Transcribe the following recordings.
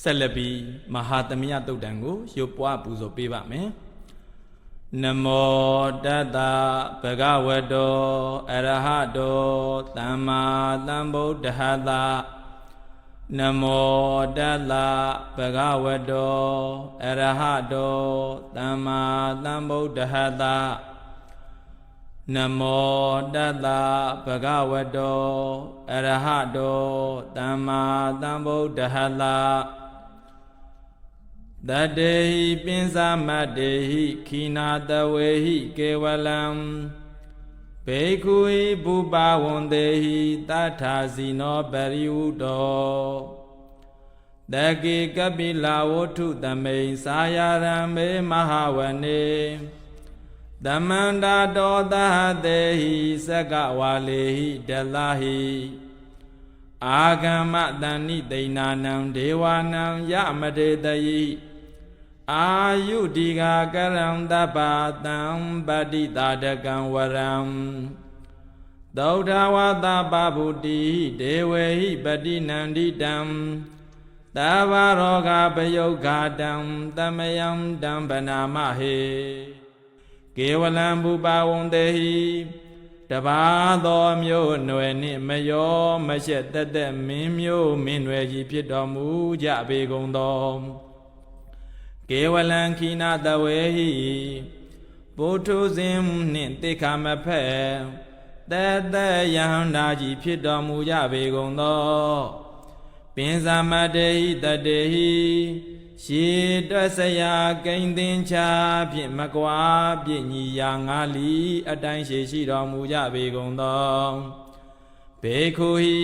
ဆက်လက်ပြီးမဟာသမယတုတ်တံကိုရုပ်ပွားပူဇော်ပေးပါမယ်နမောတတ္တဗဂဝတောအရဟတောသမ္မာသမ္ဗုဒ္ဓဟတနမောတတ္တဗဂဝတောအရဟတောသမ္မာသမ္ဗုဒ္ဓဟတနမောတတ္တဗဂဝတောအရဟတောသမ္မာသမ္ဗုဒ္ဓဟတ တတေဟိပိစမတ္တေဟိခိနာတဝေဟိကေဝလံဘေခုဟိဘူပဝန္တေဟိတထာစီနောပရိဝုတောတကေကပိလာဝဋ္ထုတမိန်စာယရံမေမဟာဝနေတမန္တာတောသဟတေဟိစကဝါလေဟိတလဟိအာဂမတဏိတိဏနံဒေဝနံယမတေတယိ အာယုဒီဃာကရံတပ္ပတံပတိတာတကံဝရံသောထဝသပဗုတိဒေဝေဟိပတိနန္တိတံတဘာရောဂပယုဂာတံတမယံတံဗနာမဟေကေဝလံဘူပဝန္တေဟိတဘာသောမျိုးနွယ်နှင့်မယောမရှက်တက်တက်မင်းမျိုးမင်းနွယ်ကြီးဖြစ်တော်မူကြပေကုန်သော ကေဝလံခိနာတဝေဟိပုထုဇဉ်နှင့်တိခမဖက်တသက်ယဟန္တာကြီးဖြစ်တော်မူကြပေကုန်သောပင်စမတေဟိတတေဟိရှေတွက်စရာကိန်းသင်္ချာဖြင့်မကွာပြည့်ညီရာငါလီ အတိုင်းရှိရှိတော်မူကြပေကုန်သောဘေခုဟိ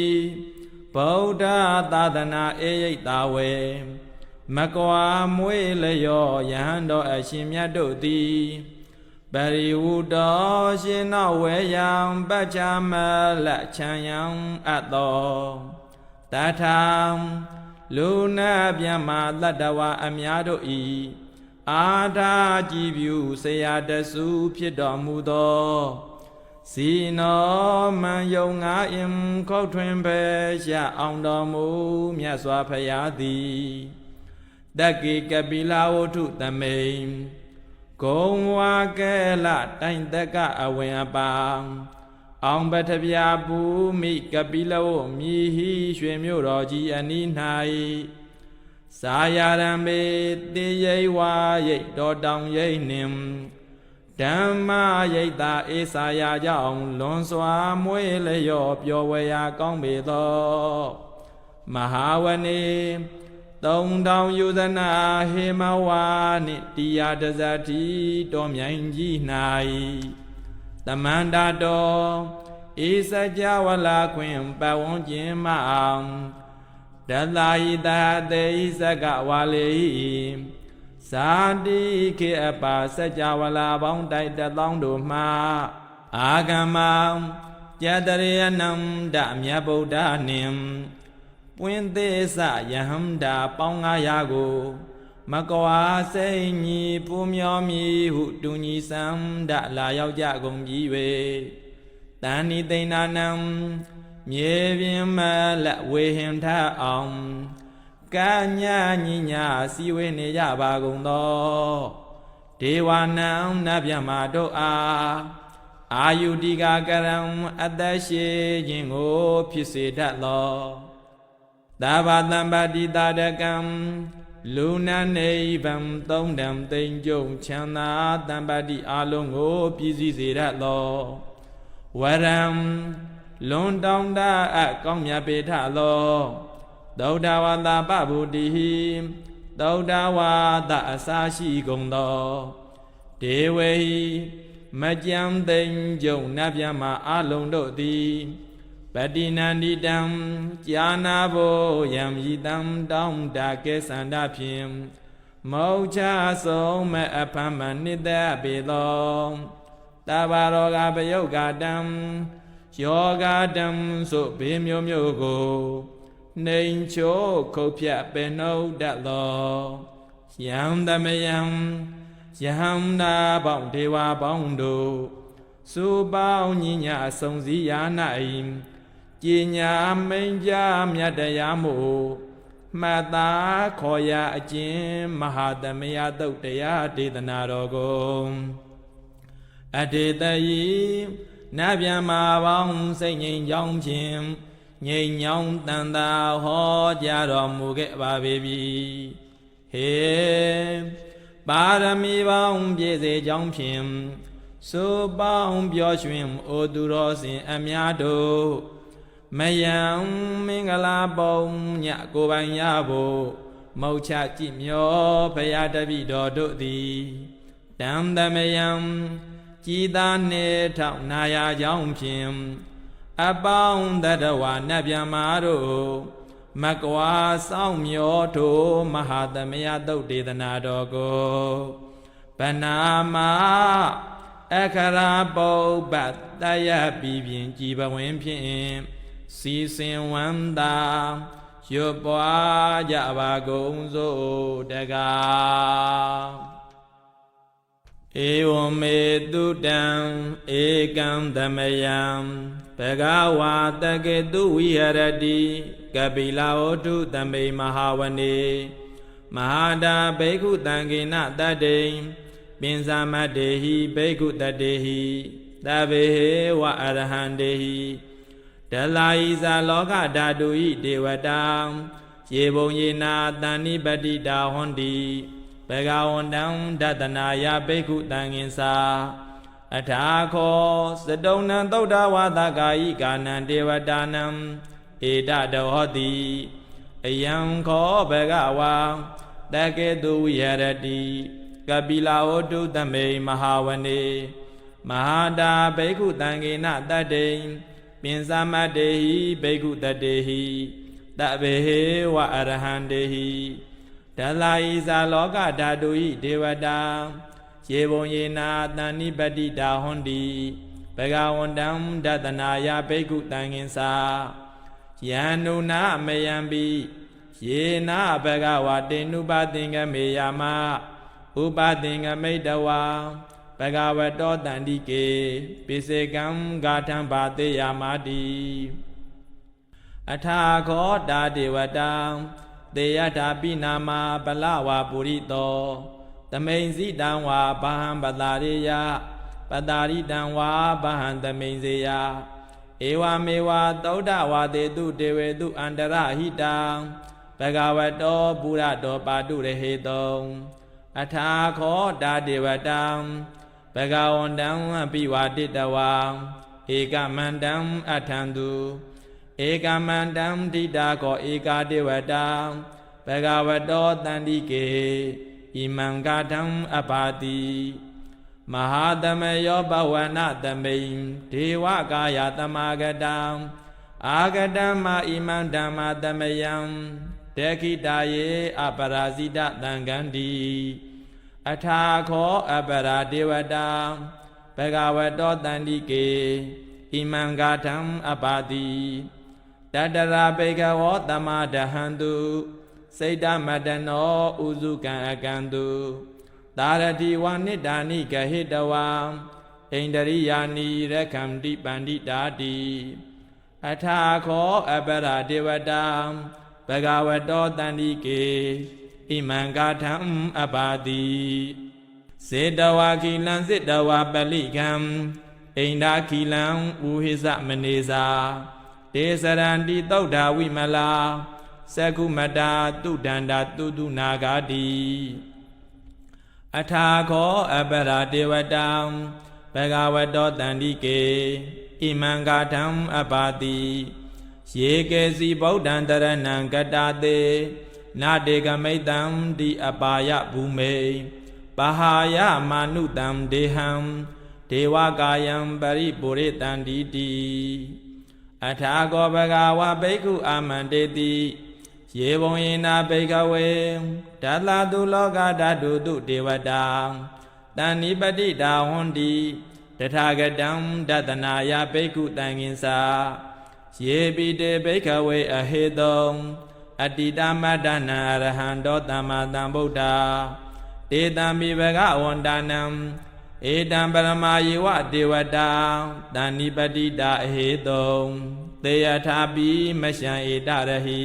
ဗုဒ္ဓသာသနာအေယိတ်တာဝေ မကွာမွေးလျောယဟန်တော်အရှင်မြတ်တို့သည်ပရိဝုတော်ရှင်တော်ဝေယံပัจฉမလချံယံအပ်တော်တထာလူနာမြတ်မာတတ္တဝအများတို့ဤအာထာကြည်ပြုဆရာတဆူဖြစ်တော်မူသောစီနောမံယုံငါအင်ခောက်ထွင်ပဲရအောင်တော်မူမြတ်စွာဘုရားသည် တက္ကိကပိလာဝုထုတမိန်ဂုံဝါကဲလတိုင်တကအဝင်အပါအောင်ပထဗျာပူမိကပိလဝမြည်ဟိရွှေမြို့တော်ကြီးအနီး၌စာယာရံမေတေရိဝါရိတ်တော်တောင်ရိတ်နှင်ဓမ္မရိတ်တာအေစာယာကြောင့်လွန်စွာမွေးလျော့ပျော်ဝေရာကောင်းပေသော မဟာဝနေ သုံးတောင်ယူဇနာဟေမဝါနှင့်တရားတဇတိတော်မြိုင်ကြီး၌တမန္တာတော်ဧစကြဝလာခွင်ပဝန်းကျင်မအောင်တသာယိတတေဣစကဝါလေ၏ဇာတိခေအပါစကြဝလာပေါင်းတိုက်တသောတို့မှအာဂမံကြတရေနံဒမြတ်ဗုဒ္ဓနှင့် ပွင့်သေးစယဟန္တာပေါင်း900ကို မကွာစိတ်ညီပူမျောမြည်ဟုတူညီစံဒလာရောက်ကြကုန်ပြီ၍တန်ဤသိဏနံမြေပြင်မလက်ဝေဟင်ထအောင်ကညာညညာစီဝေနေကြပါကုန်သောဒေဝနံနတ်မြတ်မာတို့အားအာယုတိကကရံအသက်ရှိခြင်းကိုဖြစ်စေတတ်သော သဗ္ဗတံပါတိတာတကံလူနာနိဗ္ဗံသုံးတံသိမ့်ကြုံချမ်းသာတမ္ပတ္တိအလုံးကိုပြည့်စည်စေရသောဝရံလွန်တောင်းတအကောင်းမြတ်ပေထသောသုဒ္ဓဝါဒပဗုတိဟိသုဒ္ဓဝါဒအစာရှိကုန်သောဒေဝေဟိမကြံသိမ့်ကြုံနတ်ဗျမအလုံးတို့သည် ပတိနန္တိတံကြာနာဘောယံဤတံတောင်းတာကဲသန္တာဖြင့်မောချဆုံးမအဖမနိတပေသောတဘာရောဂပယုတ်ကတံယောဂတံဆိုဘေးမျိုးမျိုးကိုနှိမ်ချိုးခုတ်ဖြတ်ပင်နှုတ်တတ်သောယံတမယံယဟန္တာပေါင်းဒေဝပေါင်းတို့စုပေါင်းညီညာဆုံစည်းရာ၌ ကျင်ညာမိန်ကြမြတ်တရားမို့မှတ်သားခေါ်ရာအကျင့်မဟာသမယသုတ်တရားဒေသနာတော်ကိုအတေတယီနတ်ဗျံမာပေါင်းစိတ်ငြိမ်ချောင်းဖြင့်ငြိမ်ညောင်းတန်တာဟောကြားတော်မူခဲ့ပါပေပြီဟေပါရမီပေါင်းပြည့်စေကြောင်းဖြင့်ဆိုပေါင်းပျော်ရွှင်အိုသူတော်စင်အများတို့ မယံမင်္ဂလာပုံညကိုပိုင်ရဖို့မောချကြည်မျောဖရာတပိတော်တို့သည်တံသမယံကြည်သာနှင့်ထောက်နာယာကြောင်းဖြင့်အပေါင်းတတဝနတ်ဗျာမာတို့မကွာစောင့်မျောထိုမဟာသမယသုတ်ဒေသနာတော်ကိုဗနာမအခရာပုပ္ပတယပြီးပြင်ကြည်ပဝင်ဖြင့် စီစင်ဝန္တာရွတ်ပွားကြပါကုန်စို့တကားဧဝမေတုတံဧကံသမယံဘဂဝါတကေတုဝိဟရတိကပိလာဟောတုသမိမဟာဝနေမဟာတာဘိက္ခုတံကေနတတ္တိပင်စာမတ္တေဟိဘိက္ခုတတ္တေဟိသဗ္ဗေဟေဝအရဟံတေဟိ ဒလာယိဇာလောကဓာတုဤဒေဝတာယေဘုံယေနာတဏိပတိတာဟွန်တိဘဂဝန္တံဒတနာယဘိက္ခုတံငင်စာအထာခောစတုံနံသုဒ္ဓဝါဒကာယိကာနံဒေဝတာနံဧတတောဟောတိအယံခောဘဂဝါတကေတုဝိဟရတိကပိလာဝတုသမေမဟာဝနေမဟာတာဘိက္ခုတံကေနတတ္တိ ပင်စမတ္တေဟိဘိက္ခုတတ္တေဟိတဗေဟေဝအရဟံတေဟိဒလာဤဇာလောကဓာတုဤဒေဝတာရေဘုံယေနာတဏိပတိတာဟွန်တိဘဂဝန္တံဒတနာယဘိက္ခုတံငင်စာယန္နုနာမယံပိယေနာဘဂဝတေနုပသင်္ကမေယမဥပသင်္ကမိတဝါ ဘဂဝတောတန္တိကေပိစေကံဂါထံဘာတေယမာတိအထာခောတာဒေဝတံတေယထာပိနာမပလဝါပုရိတောတမိန်စီတံဝါဘာဟံပတာရိယပတာရိတံဝါဘာဟံတမိန်စေယဧဝမေဝသုဒ္ဓဝါတေတုတေဝေတုအန္တရဟိတံဘဂဝတောပုရတောပါတုရဟေတုံအထာခောတာဒေဝတံ ဘဂဝန္တံအပိဝါတိတဝံဧကမန္တံအထံတုဧကမန္တံဒိတာကောဧကာတေဝတံဘဂဝတောတန္တိကေဣမံကာထံအပါတိမဟာသမယောဘဝနသမိန်ဒေဝကာယတမဂတံအာဂတမဣမံဓမ္မသမယံတေခိတာယေအပရာဇိတသံဃန္တိ အထာခောအပရာဒေဝတာဘဂဝတောတန္တိကေဣမံဂါထံအပါတိတတရာဘေကဝောတမဒဟန္တုစိတ်တမတနောဥစုကံအကံတုသာရတိဝနိဒာနိဂဟိတဝံဣန္ဒရိယာနိရခန္တိပန္တိတာတိအထာခောအပရဒေဝတာဘဂဝတောတန္တိကေ ဣမံကာထံအပါတိစေတဝါခိလံစေတဝါပလိကံဣန္ဒာခိလံဥဟိသမနေစာတေစရန္တိသုဒ္ဓဝိမလာသကုမတာတုဒန္တာတုတုနာဂာတိအထာခောအပရာဒေဝတံဘဂဝတောတန္တိကေဣမံဂါထံအပါတိယေကေစီဗုဒ္ဓံတရဏံကတာတေ နာတေကမိတံဒီအပါယဘူမေပဟာယမာနုတံဒေဟံဒေဝကာယံပရိပုရိတံတိတိအထာကောဘဂဝဘိက္ခုအာမန္တေတိယေဘုံယေနာဘိကဝေဓာလာတုလောကဓာတုတုဒေဝတာတန်နိပတိတာဟွန်တိတထာဂတံဒတနာယဘိက္ခုတံငင်္စာယေပိတေဘိကဝေအဟေတုံ အတ္တိတမတ္တနာအရဟံတောသမ္မာသမ္ဗုဒ္ဓတေတံမိဘဂဝန္တနံဧတံပရမယေဝဒေဝတာတဏိပတိတာအဟေတုံသေယထာပိမရှံဧတရဟိ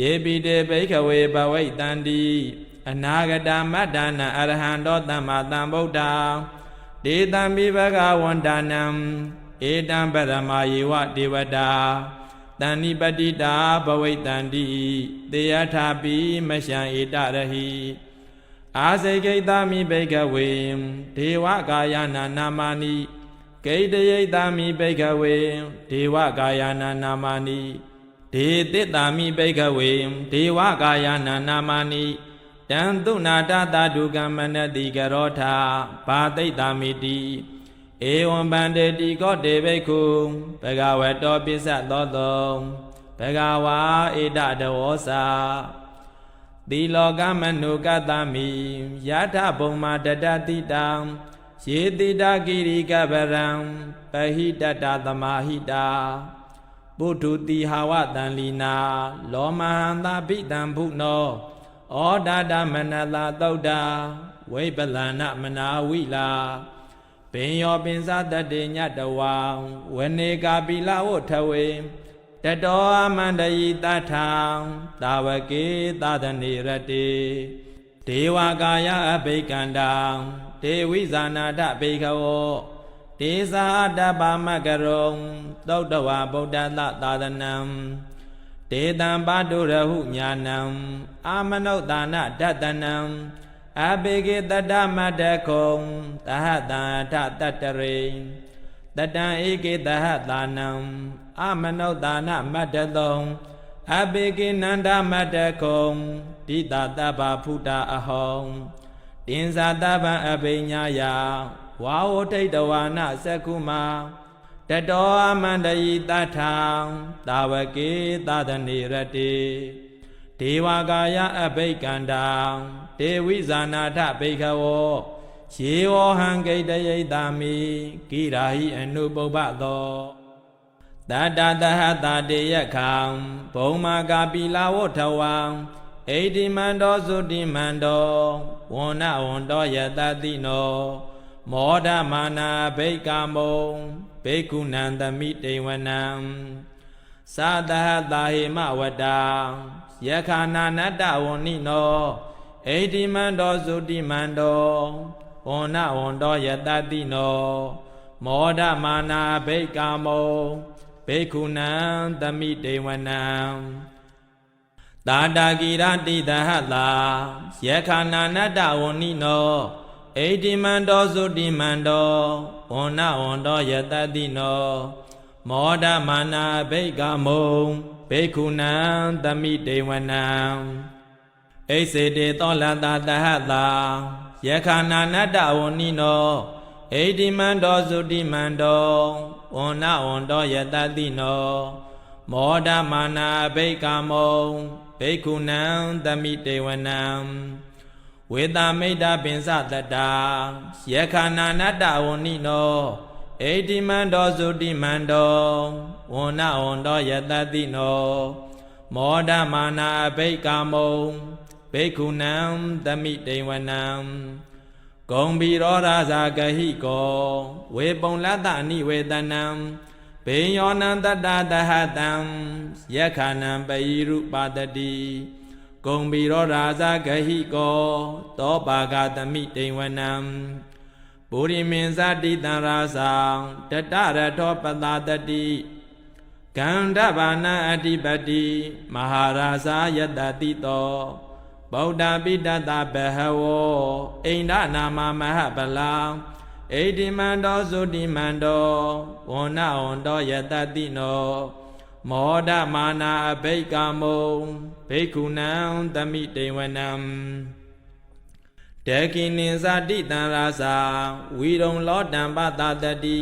ယေပိတေဘိခဝေဘဝိတန္တိအနာဂတမတ္တနာအရဟံတောသမ္မာသမ္ဗုဒ္ဓဒေတံမိဘဂဝန္တနံဧတံပရမယေဝဒေဝတာ တဏိပတိတာဘဝိတန္တိတေယထာပိမရှံဧတရဟိအာစေကိတမိဘိကဝေဒေဝကာယနာနာမာနိဂိတယိတမိဘိကဝေဒေဝကာယနာနာမာနိဒေတိတာမိဘိကဝေဒေဝကာယနာနာမာနိတံတုနာတသတုကမ္မနတိကရောထာဘာတိတ်တာမိတိ ဧဝံဗန္တေတိကောတေဘိက္ခုဘဂဝတောပိစ္ဆသောတောဘဂဝါဧတတဝောစာသီလောကမနုကတမိယထဘုံမာတတတိတံယေတိတာကိရိကပရံပဟိတတသမာဟိတာပုထုတိဟာဝတံလီနာလောမဟန္တာပိတံဘုနောဩဒါဒမနတာသုတ်တာဝိပလဏမနာဝိလာ ပင်ယောပင်စတတေညတဝံဝနေကာပိလဝထဝေတတောအမန္တယိတထံတာဝကေသဒနေရတေဒေဝကာယအဘိကန္တံဒေဝိဇာနာတဘေခဝောဒေဇာတပမကရုံသုတ်တဝဗုဒ္ဓသသာသနံဒေတံပါတုရဟုညာနံအာမနုဿာနတတနံ အဘေကေတတမတခုံတဟတံထတတရိတတံဧကေတဟတာနံအာမနုဿာနမတ္တသုံအဘေကေနန္ဒမတ္တခုံတိတတဗ္ဗဖုတာအဟောတင်ဇာတဗံအဘိညာယဝါဝထိတ်တဝါနသက္ကုမာတတောအမန္တယိတထံတာဝကေသဒနေရတေ ဒေဝကာယအဘိကန္တံဒေဝိဇာနာထဘိခဝောယေဝဟံဂိတယိတာမိကိရာဟိအနုပုပ္ပသောတတတဟတာတေယခံဘုံမာကာပိလာဝထဝံဣတိမန္တောသုတိမန္တောဝန္နဝန္တောယတတိနောမောဒမာနာဘိကာမုံဘေကုဏံသမိတေဝနံသာတဟတာဟိမဝတ္တာ ယခာနာနတ္တဝဏိနောဣတိမန္တောသုတိမန္တောဝန္နဝန္တောယတတိနောမောဒမာနာဘိကာမုံဘေကုဏံသမိတေဝနံတာတာကိရတိတဟတာယခာနာနတ္တဝဏိနောဣတိမန္တောသုတိမန္တောဝန္နဝန္တောယတတိနောမောဒမာနာဘိကမုံ ဘေခုဏံသမိတေဝနံဣစေတေသောလတာတဟတာယခာနာနတ္တဝဏိနောဣတိမန္တောသုတိမန္တောဝန္နဝန္တောယတတိနောမောဒမာနာဘိကမုံဘေခုဏံသမိတေဝနံဝေတာမိတ်တာပင်စတတာယခာနာနတ္တဝဏိနောဣတိမန္တောသုတိမန္တော ဝန္နဝန္တောယတတိနောမောဒမာနာဘိကာမုံဘိက္ခုနံသမိတေဝနံဂုံဘီရောရာဇာဂဟိကောဝေပုံလတ္တနိဝေတနံဘေယောနံတတ္တတဟတံယခာနံပယိရုပါတတိဂုံဘီရောရာဇဂဟိကောတောပါကသမိတိဝနံပုရိမင်းဇတိတံရာဇံတတရထောပတာတတိ ကန္ဓဘာနာအဓိပတိမဟာရာဇာယတတိတောဗုဒ္ဓပိတတဘဟဝောအိန္ဒနာမမဟပလံဣတိမန္တောသုတိမန္တောဝန္နဝန္တောယတတိနောမောဒမာနာအဘိကမုံဘိက္ခုနံသမိတေဝနံတေကိနိဇာတိတံရာဇာဝီရုံလောတံပတတတိ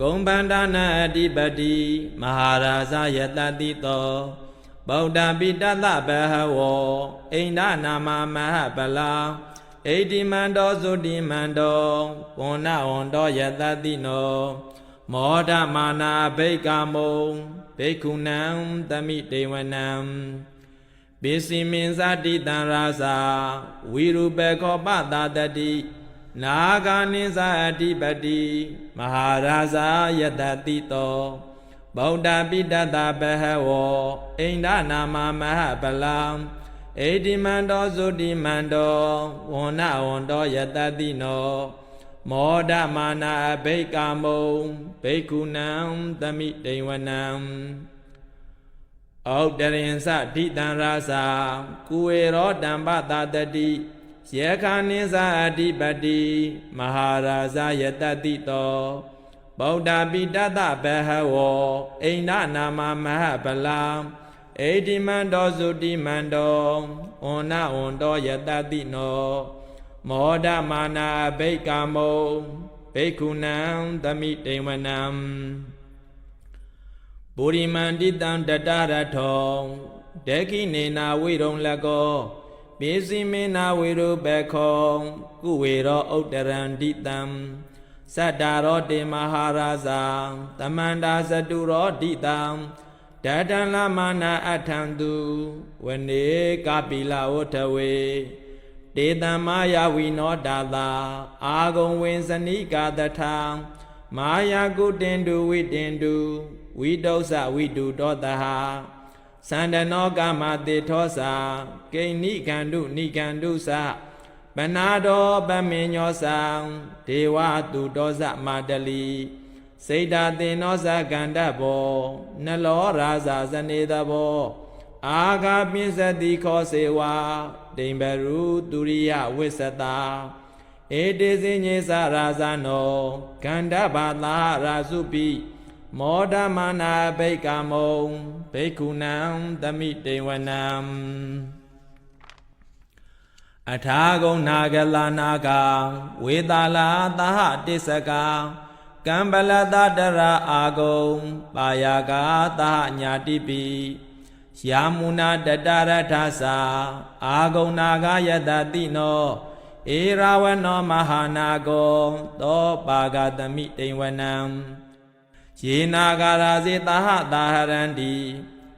ဂုံဗန္ဒနာအဓိပတိမဟာရာဇယတတိတောဗုဒ္ဓပိတတဘဟဝောအိန္ဒနာမမဟပလာဣတိမန္တောသုတိမန္တောဝန္နဝန္တောယတတိနောမောဒမာနာဘိကမုံဘေကုဏံသမိတေဝနံပိစီမင်းဇတိတံရာဇာဝိရုပေခောပတာတတိနာဂာနိဇာအတိပတိ မဟာရာဇာယတတိတောဗဗုဒ္ဓပိတတဘဟဝောအိန္ဒနာမမဟပလံအေတိမန္တောသုတိမန္တောဝန္နဝန္တောယတတိနောမောဒမာနာအဘိကာမုံဘိက္ခုနံသမိဒိဝနံဩတရင်စဓိတံရာစာကုဝေရောတံပတာတတိ ယေခာနိသအဓိပတိမဟာရာဇယတတိတောဗုဒ္ဓပိတတဘဟဝောအိန္ဒနာမမဟပလံအေတိမန္တောသုတိမန္တောဝန္နဝန္တောယတတိနောမောဒမာနာဘိက္ကာမုံဘိက္ခုနံသမိတေဝနံပုရိမန္တိတံတတရထောဒေခိနေနာဝိရုံလကော ပိစီမေနာဝေရုဘေခောကုဝေရောဥတ္တရန္တိတံသတ္တာရောတေမဟာရာဇာတမန္တာဇတုရောဒိတံတတံလမနာအထံတုဝနေကပိလဝထဝေတေတံမာယဝိနောတာတာအာဂုံဝင်စနိကာတထာမာယာကုတင်တုဝိတင်တုဝိတုစဝိတုတောတဟ သန္တနောကမတေထောစာကိဏိကန္တုနိကန္တုသပနာတော်ပမေညောသံဒေဝတုတောဇမာတလီစေတာတင်နောဇကန္တဘောနလောရာဇာဇနေတဘောအာဂာပိစတိခောစေဝါဒိံဘရုတုရိယဝိသတာဧတေစညေသရာဇနောကန္တဘာသာရာစုပိ မောဒမနာဘိကမုံဘိက္ခုနံသမိတေဝနံအထာဂုံနာဂလနာကဝေတာလာသဟတိစကကံပလတတရအာဂုံပါယာကသဟညာတိပိယာမုနာတတရထသာအာဂုံနာဂယတတိနောဧရာဝနောမဟာနာကောသောပါဂတမိတိဝနံ ယေနာဂာရာဇေတာဟတာဟရန္တိ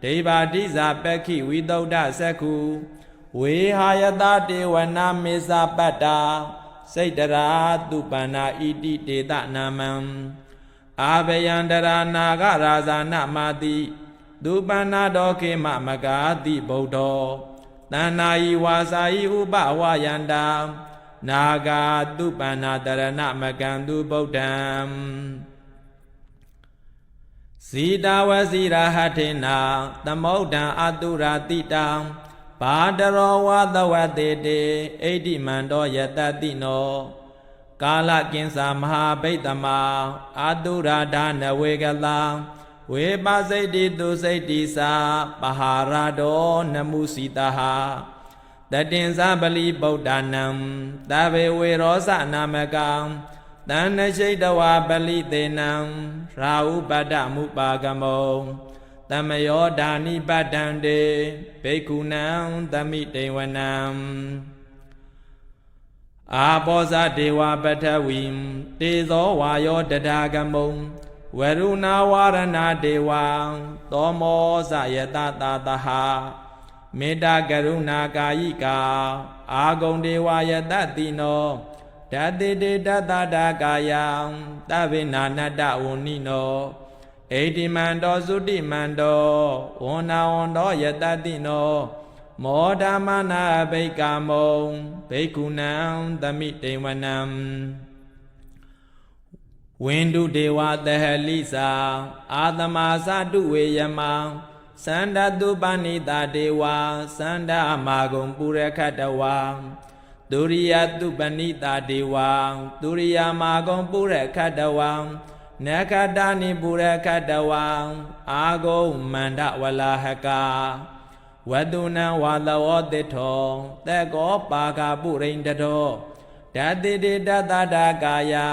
ဒိဗာတိဇာပက္ခိဝိတုဒ္ဓသက္ခုဝေဟာယတတေဝနာမေဇပတ္တာစိတ်တရာသူပန္နာဣတိတေတနာမံအာဘယန္တရာနာဂရာဇာနမာတိသူပန္နာတော်ခေမမဂာတိဗုဒ္ဓောတဏ္ဏာယီဝါစာယီဥပဝယန္တာနာဂာသူပန္နာတရဏမကံသူဗုဒ္ဓံ ဇီတာဝစီရာဟထေနာသမုဒ္ဒံအတုရာတိတံဘာတရောဝသဝတေတေအိဋ္ဌိမန္တောယတတိနောကာလကင်္စာမဟာဗိတ္တမအာတုရာဒနဝေကလာဝေပစိတ်တိသူစိတ်တိသာပဟာရတောနမုစီတဟာတတင်္စပလီဗုဒ္ဓနံတဘေဝေရောစနာမကံ တဏ္ဏရှိတဝါပလိသေနံရာဟုပတ္တမုပါကမောတမယောဓာနိပတ္တံတေဘိက္ခုနံသမိတေဝနံအာဘောဇဒေဝပထဝီတေဇောဝါယောတဒါကမုံဝရုဏဝရဏဒေဝံသောမောဇယတတာတဟမေတ္တာကရုဏာကာယိကာအာဂုံဒေဝယတတိနော ဓာတိတေတတတာကာယံတဗေနာနတ္တဝဏိနောဣတိမန္တောသုတိမန္တောဝန္နာဝန္တောယတတိနောမောဓမနာဘိကာမုံဘိက္ခုနံသမိတေဝနံဝိန္ဒုဒေဝသဟလိစာအာတမသတုဝေယမံသန္တတုပဏိတာဒေဝသန္တမာဂုံပုရခတဝံ ဒုရိယတုပဏိတာဒေဝံဒုရိယမာဂုံပုရခတဝံနခတနိပုရခတဝံအာဂုံမန္တဝလာဟကာဝတုနံဝါသဝတိထောသက်ကောပါကပုရိန္တတောဓာတိတေတတတာကာယံ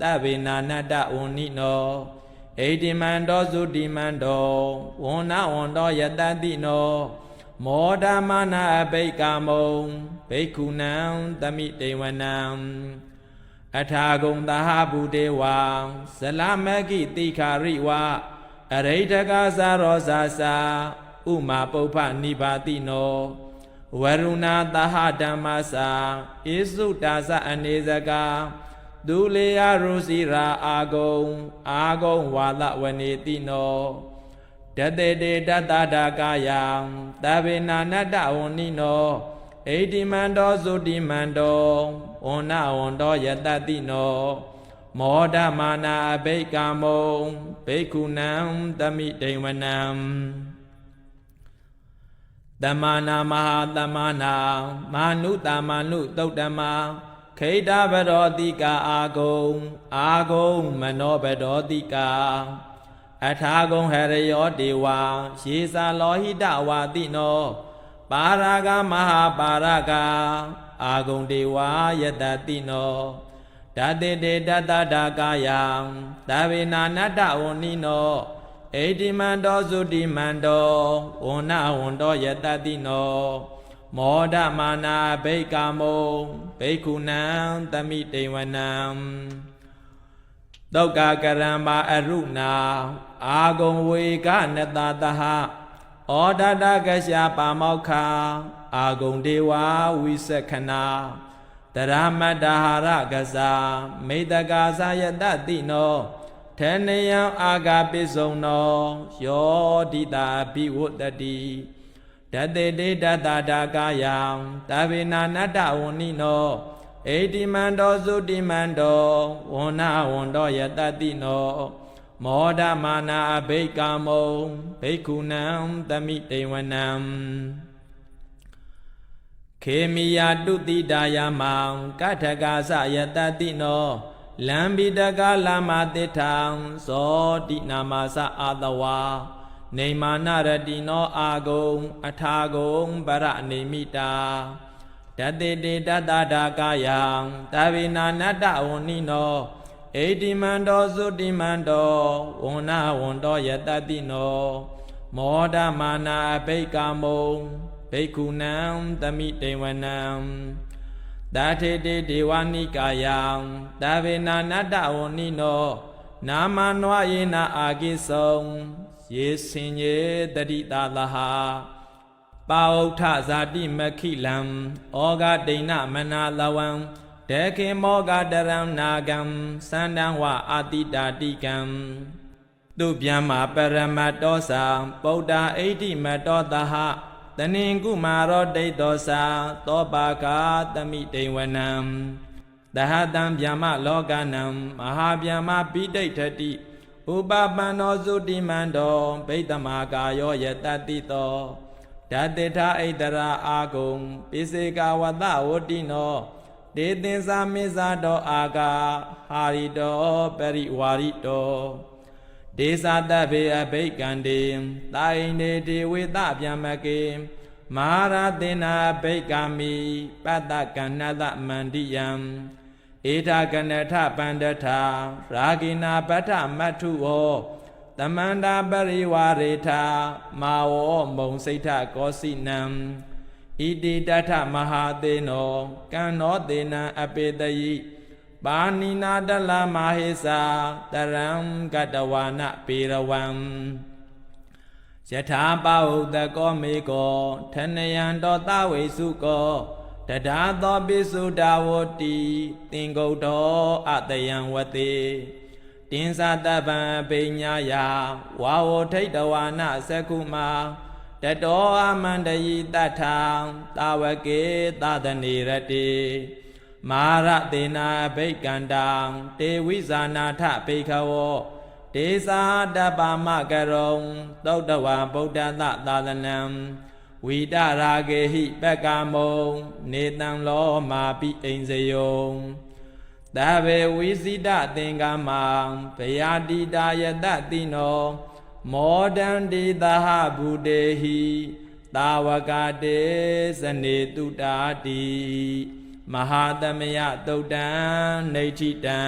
တဗေနာနတဝဏိနောဣတိမန္တောသုတိမန္တောဝန္နဝန္တောယတတိနော မောဓမနာအဘိကာမုံဘိက္ခုနံသမိတေဝနံအထာဂုံသဟဗုဒေဝံဇလမကိတိခာရိဝအရိဋ္ဌကသာရောဇာစာဥမာပုပ္ပနိဘာတိနောဝရုဏသဟဓမ္မစာဣစုတာသအနေဇကာဒုလေယရုစီရာအာဂုံအာဂုံဝါဒဝနေတိနော တတေတေတတတာကာယံတဗေနာနတ္တဝဏိနောဣတိမန္တောသုတိမန္တောဝဏဝန္တောယတတိနောမောဒမာနာအဘိကာမုံဘိက္ခုနံတမိဒိဝနံတမနာမဟာတမနာမာနုတမနုတုတ်တမခိတဗရောတိကာအာဂုံအာဂုံမနောဗရောတိကာ အထာဂုံဟရယောဒေဝါရှေသာလောဟိတဝါတိနောပါရာဂမဟာပါရဂအာဂုံဒေဝါယတတိနောဓာတေတေတတတာကာယံသဗေနာနတ္တဝဏိနောဣတိမန္တောသုတိမန္တောဝဏဝန္တောယတတိနောမောဒမာနာဘိက္ကာမုံဘိက္ခုနံတမိတေဝနံ တောကကရံမာအရုဏာအာဂုံဝေကနတတဟဩဒတကရှာပါမောက္ခာအာဂုံဒေဝဝိသခနာတရမတ္တဟာရကစားမေတ္တကာသယတတိနောထေနယံအာဂပိစုံနောယောဒိတာဘိဝတ္တတိတတေတေတတတာကာယံတဗေနာနတ္တဝဏိနော ဣတိမန္တောသုတိမန္တောဝဏဝန္တောယတတိနောမောဒမာနာအဘိကာမုံဘိက္ခုနံတမိတေဝနံခေမိယာတုတိတာယမံကထကာသယတတိနောလံဘိတကလာမတိထံဇောတိနာမသအာတဝါနေမာနရတိနောအာဂုံအထာဂုံပရနေမိတာ တတေတေတတတာကာယံတဗေနာနတ္တဝဏိနောဣတိမန္တောသုတိမန္တောဝဏဝန္တောယတတိနောမောဒမာနာအဘိကာမုံဘိက္ခုနံတမိတေဝနံတာထေတေဒေဝနိကာယံတဗေနာနတ္တဝဏိနောနာမနွာယေနအာကိဆုံယေစင်ယေတတိတာလဟာ ပါဥထဇာတိမခိလံဩဃဒိဏမနာလဝံဒေခေမောဂတရံနာဂံသန္တံဝအာတိတာတိကံသူဗျမ္မာပရမတ္တောသံပုဒ္ဓအိဋ္ဌိမတ္တောတဟတနင်ကုမာရောဒိဋ္ဌောသသောပါကာတမိတေဝနံတဟတံဗျမ္မလောကနံမဟာဗျမ္မာပိဋိဋ္ဌတိဥပပန္နောသုတိမန္တောဗိတ္တမာကာယောယတတိတော ဓာတိထဣတရာအာဂုံပိစေကဝတဝတိနောတေသင်္စာမေဇာတောအာဂါဟာရိတောပရိဝါရိတောဒေသတဗေအဘိကံတေတာဣန္ဒေဒေဝေတဗျမကေမဟာရသေနာဘိကမိပတ္တကဏ္ဍမန္တိယံဧထာကနထပန္ဒထရာဂိနာပဋ္ဌမတ္ထုဟော တမန္တာပရိဝရေထာမာဝောမုံစိတ်ထကောစိနံဣတိတထမဟာသေနောကံနောသေနံအပေတယိပါဏိနာတလမဟေစာတရံကတဝါနပေရဝံယထာပဟုတကောမေကောထနယံတောတဝိစုကောတဒါသောပိစုတာဝတိသင်္ကုတ်တော်အတယံဝတိ တင်းစာတပံပိညာယဝါဝထိတ်တဝါနသက္ကုမာတတောအမန္တယိတထံတာဝကေသဒနေရတိမာရတေနာဘိကန္တံတေဝိဇာနာထဘိခဝောဒေသာတပမကရုံသုတ်တဝါဗုဒ္ဓသသာသနံဝိတရာဂေဟိပက္ကမုံနေတံလောမာပိအိမ်စယုံ တဗေဝိစိတသင်္ကမံဗယာတိတာယတတိနောမောဒန္တိသဟဗုတေဟိတာဝကတေဇနေတုတာတိမဟာသမယတုတ်တံနေဋ္ဌိတံ